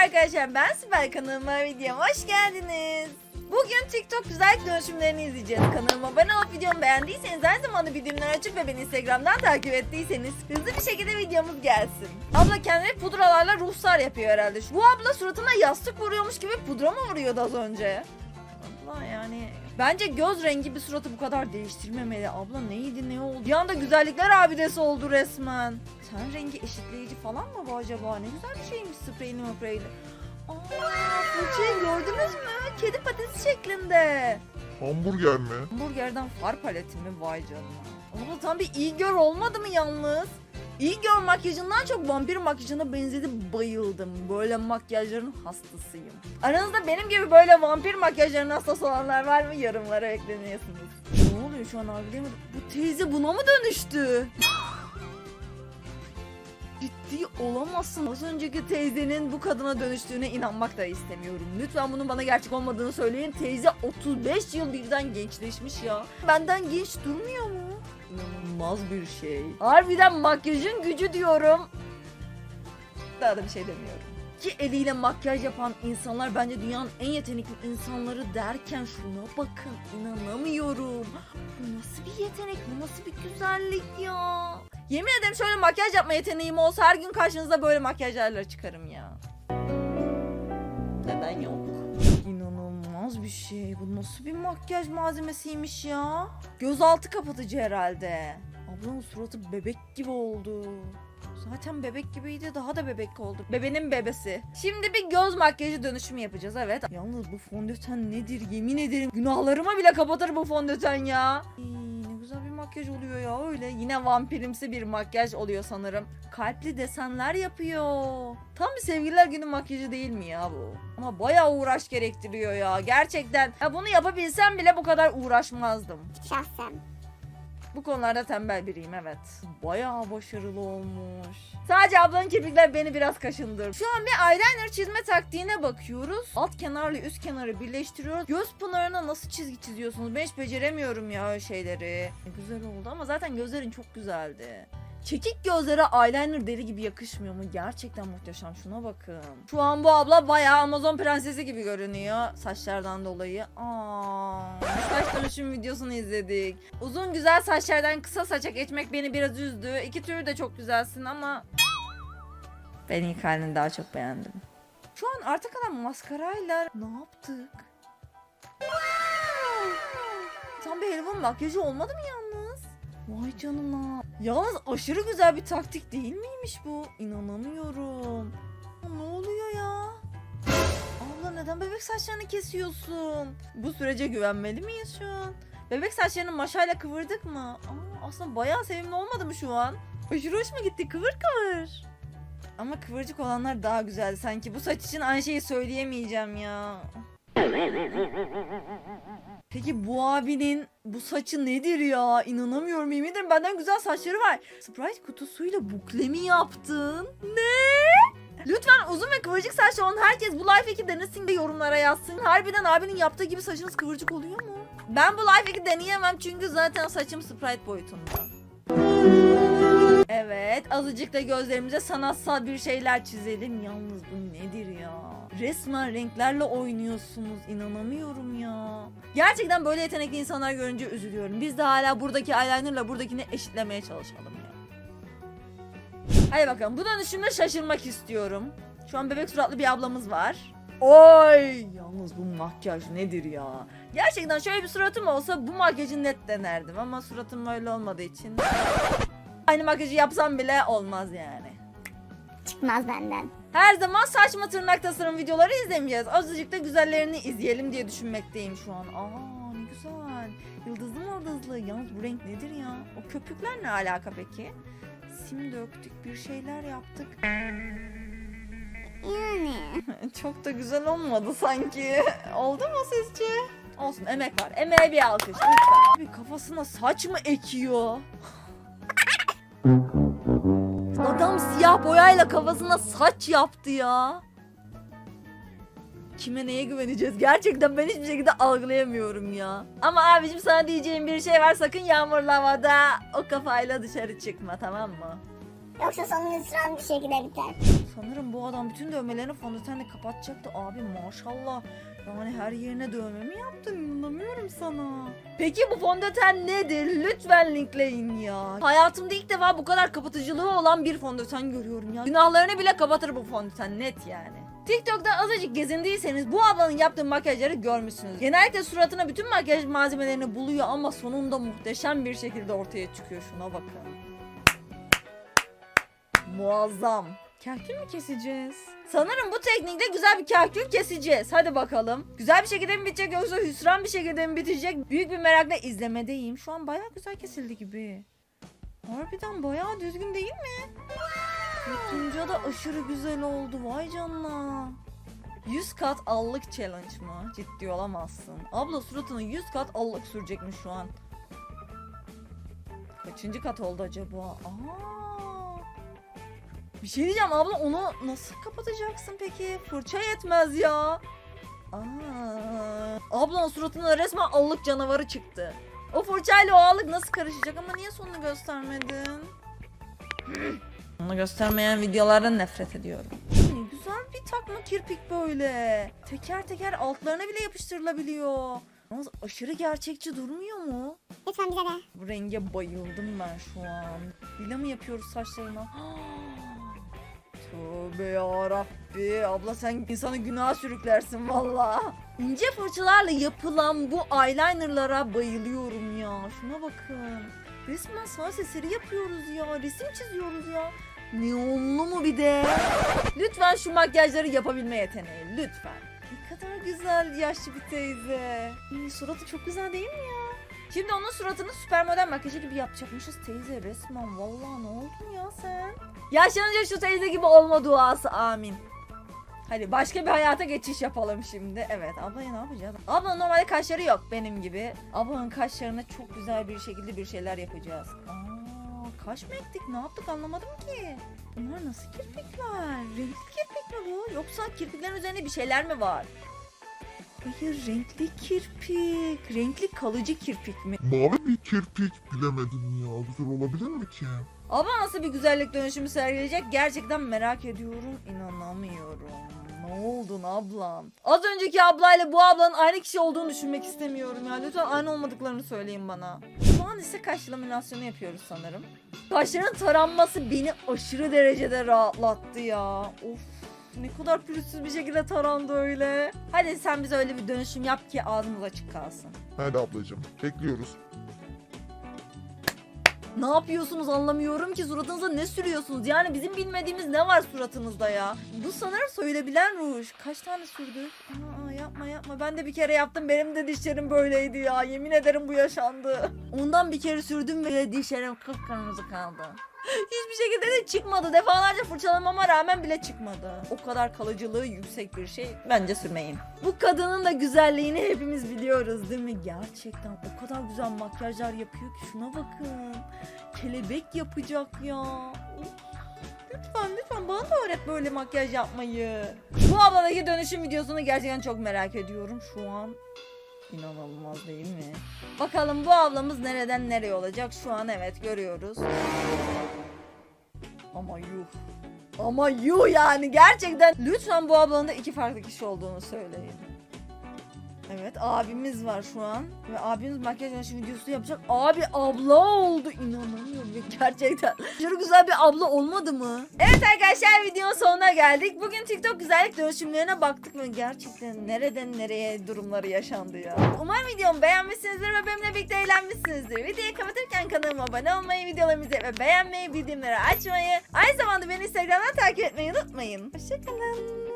arkadaşlar ben Sibel kanalıma videoma hoş geldiniz. Bugün TikTok güzellik dönüşümlerini izleyeceğiz. Kanalıma abone olup videomu beğendiyseniz aynı zamanda bildirimleri açıp ve beni Instagram'dan takip ettiyseniz hızlı bir şekilde videomuz gelsin. Abla kendine pudralarla ruhsar yapıyor herhalde. Bu abla suratına yastık vuruyormuş gibi pudra mı vuruyordu az önce? Abla yani Bence göz rengi bir suratı bu kadar değiştirmemeli. Abla neydi ne oldu? Bir anda güzellikler abidesi oldu resmen. Ten rengi eşitleyici falan mı bu acaba? Ne güzel bir şeymiş spreyli möpreyli. Aa fırçayı gördünüz mü? Kedi patisi şeklinde. Hamburger mi? Hamburgerden far paleti mi? Vay canına. Abla tam bir iyi gör olmadı mı yalnız? İyi gör makyajından çok vampir makyajına benzedi bayıldım. Böyle makyajların hastasıyım. Aranızda benim gibi böyle vampir makyajlarının hastası olanlar var mı? Yorumlara ekleniyorsunuz. Ne oluyor şu an algılayamadım. Bu teyze buna mı dönüştü? Ciddi olamazsın. Az önceki teyzenin bu kadına dönüştüğüne inanmak da istemiyorum. Lütfen bunun bana gerçek olmadığını söyleyin. Teyze 35 yıl birden gençleşmiş ya. Benden genç durmuyor mu? İnanılmaz bir şey. Harbiden makyajın gücü diyorum. Daha da bir şey demiyorum. Ki eliyle makyaj yapan insanlar bence dünyanın en yetenekli insanları derken şuna bakın inanamıyorum. Bu nasıl bir yetenek, bu nasıl bir güzellik ya. Yemin ederim şöyle makyaj yapma yeteneğim olsa her gün karşınızda böyle makyajlarla çıkarım ya. Neden yok? İnanılmaz bir şey. Bu nasıl bir makyaj malzemesiymiş ya? Gözaltı kapatıcı herhalde. Ablanın suratı bebek gibi oldu. Zaten bebek gibiydi daha da bebek oldu. Bebenin bebesi. Şimdi bir göz makyajı dönüşümü yapacağız evet. Yalnız bu fondöten nedir yemin ederim. Günahlarıma bile kapatır bu fondöten ya. İy, ne güzel bir makyaj oluyor ya öyle. Yine vampirimsi bir makyaj oluyor sanırım. Kalpli desenler yapıyor. Tam bir sevgililer günü makyajı değil mi ya bu? Ama bayağı uğraş gerektiriyor ya. Gerçekten. Ya bunu yapabilsem bile bu kadar uğraşmazdım. Şahsen. Bu konularda tembel biriyim evet. Bayağı başarılı olmuş. Sadece ablanın kirpikler beni biraz kaşındırdı. Şu an bir eyeliner çizme taktiğine bakıyoruz. Alt kenarla üst kenarı birleştiriyoruz. Göz pınarına nasıl çizgi çiziyorsunuz? Ben hiç beceremiyorum ya öyle şeyleri. Güzel oldu ama zaten gözlerin çok güzeldi. Çekik gözlere eyeliner deli gibi yakışmıyor mu? Gerçekten muhteşem. Şuna bakın. Şu an bu abla bayağı Amazon prensesi gibi görünüyor. Saçlardan dolayı. Aa, saç dönüşüm videosunu izledik. Uzun güzel saçlardan kısa saça geçmek beni biraz üzdü. İki türlü de çok güzelsin ama... Ben ilk halini daha çok beğendim. Şu an arta kalan maskarayla ne yaptık? Tam bir helva makyajı olmadı mı yalnız? Vay canına. Yalnız aşırı güzel bir taktik değil miymiş bu? İnanamıyorum. Ne oluyor ya? Abla neden bebek saçlarını kesiyorsun? Bu sürece güvenmeli miyiz şu an? Bebek saçlarını maşayla kıvırdık mı? Aa, aslında bayağı sevimli olmadı mı şu an? Aşırı hoşuma gitti kıvır kıvır. Ama kıvırcık olanlar daha güzeldi sanki. Bu saç için aynı şeyi söyleyemeyeceğim ya. Peki bu abinin bu saçı nedir ya? İnanamıyorum yemin ederim benden güzel saçları var. Sprite kutusuyla bukle mi yaptın? Ne? Lütfen uzun ve kıvırcık saçlı olan herkes bu life hack'i denesin de yorumlara yazsın. Harbiden abinin yaptığı gibi saçınız kıvırcık oluyor mu? Ben bu life hack'i deneyemem çünkü zaten saçım Sprite boyutunda. Evet, azıcık da gözlerimize sanatsal bir şeyler çizelim. Yalnız bu nedir ya? Resmen renklerle oynuyorsunuz. İnanamıyorum ya. Gerçekten böyle yetenekli insanlar görünce üzülüyorum. Biz de hala buradaki eyelinerla buradakini eşitlemeye çalışalım ya. Hadi bakalım. Bu dönüşümde şaşırmak istiyorum. Şu an bebek suratlı bir ablamız var. Oy! Yalnız bu makyaj nedir ya? Gerçekten şöyle bir suratım olsa bu makyajı net denerdim ama suratım öyle olmadığı için aynı makyajı yapsam bile olmaz yani. Çıkmaz benden. Her zaman saçma tırnak tasarım videoları izlemeyeceğiz. Azıcık da güzellerini izleyelim diye düşünmekteyim şu an. Aa ne güzel. Yıldızlı yıldızlı. Yalnız bu renk nedir ya? O köpükler ne alaka peki? Sim döktük, bir şeyler yaptık. Yani. Çok da güzel olmadı sanki. Oldu mu sizce? Olsun emek var. Emeğe bir alkış lütfen. Bir kafasına saç mı ekiyor? Adam siyah boyayla kafasına saç yaptı ya. Kime neye güveneceğiz? Gerçekten ben hiçbir şekilde algılayamıyorum ya. Ama abicim sana diyeceğim bir şey var. Sakın yağmurlu havada o kafayla dışarı çıkma tamam mı? Yoksa sonun hüsran bir şekilde biter. Sanırım bu adam bütün dövmelerini fondötenle kapatacaktı abi maşallah. Yani her yerine dövme mi yaptın inanamıyorum sana. Peki bu fondöten nedir? Lütfen linkleyin ya. Hayatımda ilk defa bu kadar kapatıcılığı olan bir fondöten görüyorum ya. Günahlarını bile kapatır bu fondöten net yani. TikTok'ta azıcık gezindiyseniz bu ablanın yaptığı makyajları görmüşsünüz. Genellikle suratına bütün makyaj malzemelerini buluyor ama sonunda muhteşem bir şekilde ortaya çıkıyor. Şuna bakın. Muazzam. Kahkül mü keseceğiz? Sanırım bu teknikte güzel bir kahkül keseceğiz. Hadi bakalım. Güzel bir şekilde mi bitecek yoksa hüsran bir şekilde mi bitecek? Büyük bir merakla izlemedeyim. Şu an bayağı güzel kesildi gibi. Harbiden bayağı düzgün değil mi? Tutunca da aşırı güzel oldu. Vay canına. 100 kat allık challenge mı? Ciddi olamazsın. Abla suratına 100 kat allık sürecekmiş şu an. Kaçıncı kat oldu acaba? Aa. Bir şey diyeceğim abla onu nasıl kapatacaksın peki? Fırça yetmez ya. Aa. Ablanın suratına resmen allık canavarı çıktı. O fırçayla o allık nasıl karışacak ama niye sonunu göstermedin? Onu göstermeyen videolardan nefret ediyorum. Ne güzel bir takma kirpik böyle. Teker teker altlarına bile yapıştırılabiliyor. Yalnız aşırı gerçekçi durmuyor mu? Lütfen bize de. Bu renge bayıldım ben şu an. Lila mı yapıyoruz saçlarına? Tövbe yarabbi. Abla sen insanı günaha sürüklersin valla. İnce fırçalarla yapılan bu eyelinerlara bayılıyorum ya. Şuna bakın. Resmen sanat eseri yapıyoruz ya. Resim çiziyoruz ya. Neonlu mu bir de? Lütfen şu makyajları yapabilme yeteneği. Lütfen. Ne kadar güzel yaşlı bir teyze. Suratı çok güzel değil mi ya? Şimdi onun suratını süper model makyajı gibi yapacakmışız teyze resmen. Vallahi ne oldun ya sen? Yaşlanınca şu teyze gibi olma duası amin. Hadi başka bir hayata geçiş yapalım şimdi. Evet ablaya ne yapacağız? Ablanın normalde kaşları yok benim gibi. Ablanın kaşlarına çok güzel bir şekilde bir şeyler yapacağız. Aa, kaş mı ektik? Ne yaptık anlamadım ki. Bunlar nasıl kirpikler? Renkli kirpik mi bu? Yoksa kirpiklerin üzerinde bir şeyler mi var? Hayır renkli kirpik. Renkli kalıcı kirpik mi? Mavi bir kirpik bilemedim ya. Güzel olabilir mi ki? Ama nasıl bir güzellik dönüşümü sergileyecek gerçekten merak ediyorum. İnanamıyorum. Ne oldun ablam? Az önceki ablayla bu ablanın aynı kişi olduğunu düşünmek istemiyorum ya. Lütfen aynı olmadıklarını söyleyin bana. Şu an ise kaş laminasyonu yapıyoruz sanırım. Kaşların taranması beni aşırı derecede rahatlattı ya. Of ne kadar pürüzsüz bir şekilde tarandı öyle. Hadi sen bize öyle bir dönüşüm yap ki ağzımız açık kalsın. Hadi ablacığım. Bekliyoruz. Ne yapıyorsunuz anlamıyorum ki suratınıza ne sürüyorsunuz? Yani bizim bilmediğimiz ne var suratınızda ya? Bu sanırım soyulabilen ruj. Kaç tane sürdük? Aa, yapma yapma. Ben de bir kere yaptım. Benim de dişlerim böyleydi ya. Yemin ederim bu yaşandı. Ondan bir kere sürdüm ve dişlerim kıpkırmızı kaldı. Hiçbir şekilde de çıkmadı. Defalarca fırçalamama rağmen bile çıkmadı. O kadar kalıcılığı yüksek bir şey. Bence sürmeyin. Bu kadının da güzelliğini hepimiz biliyoruz değil mi? Gerçekten o kadar güzel makyajlar yapıyor ki şuna bakın. Kelebek yapacak ya. Lütfen lütfen bana da öğret böyle makyaj yapmayı. Bu abladaki dönüşüm videosunu gerçekten çok merak ediyorum şu an. İnanılmaz değil mi? Bakalım bu ablamız nereden nereye olacak? Şu an evet görüyoruz. Ama yuh. Ama yuh yani gerçekten. Lütfen bu ablanın da iki farklı kişi olduğunu söyleyin. Evet abimiz var şu an. Ve abimiz makyaj dönüşüm videosu yapacak. Abi abla oldu. İnanamıyorum gerçekten. Aşırı güzel bir abla olmadı mı? Evet arkadaşlar videonun sonuna geldik. Bugün TikTok güzellik dönüşümlerine baktık ve gerçekten nereden nereye durumları yaşandı ya. Umarım videomu beğenmişsinizdir ve benimle birlikte eğlenmişsinizdir. Videoyu kapatırken kanalıma abone olmayı, videolarımı ve beğenmeyi, bildirimleri açmayı, aynı zamanda beni Instagram'dan takip etmeyi unutmayın. Hoşçakalın.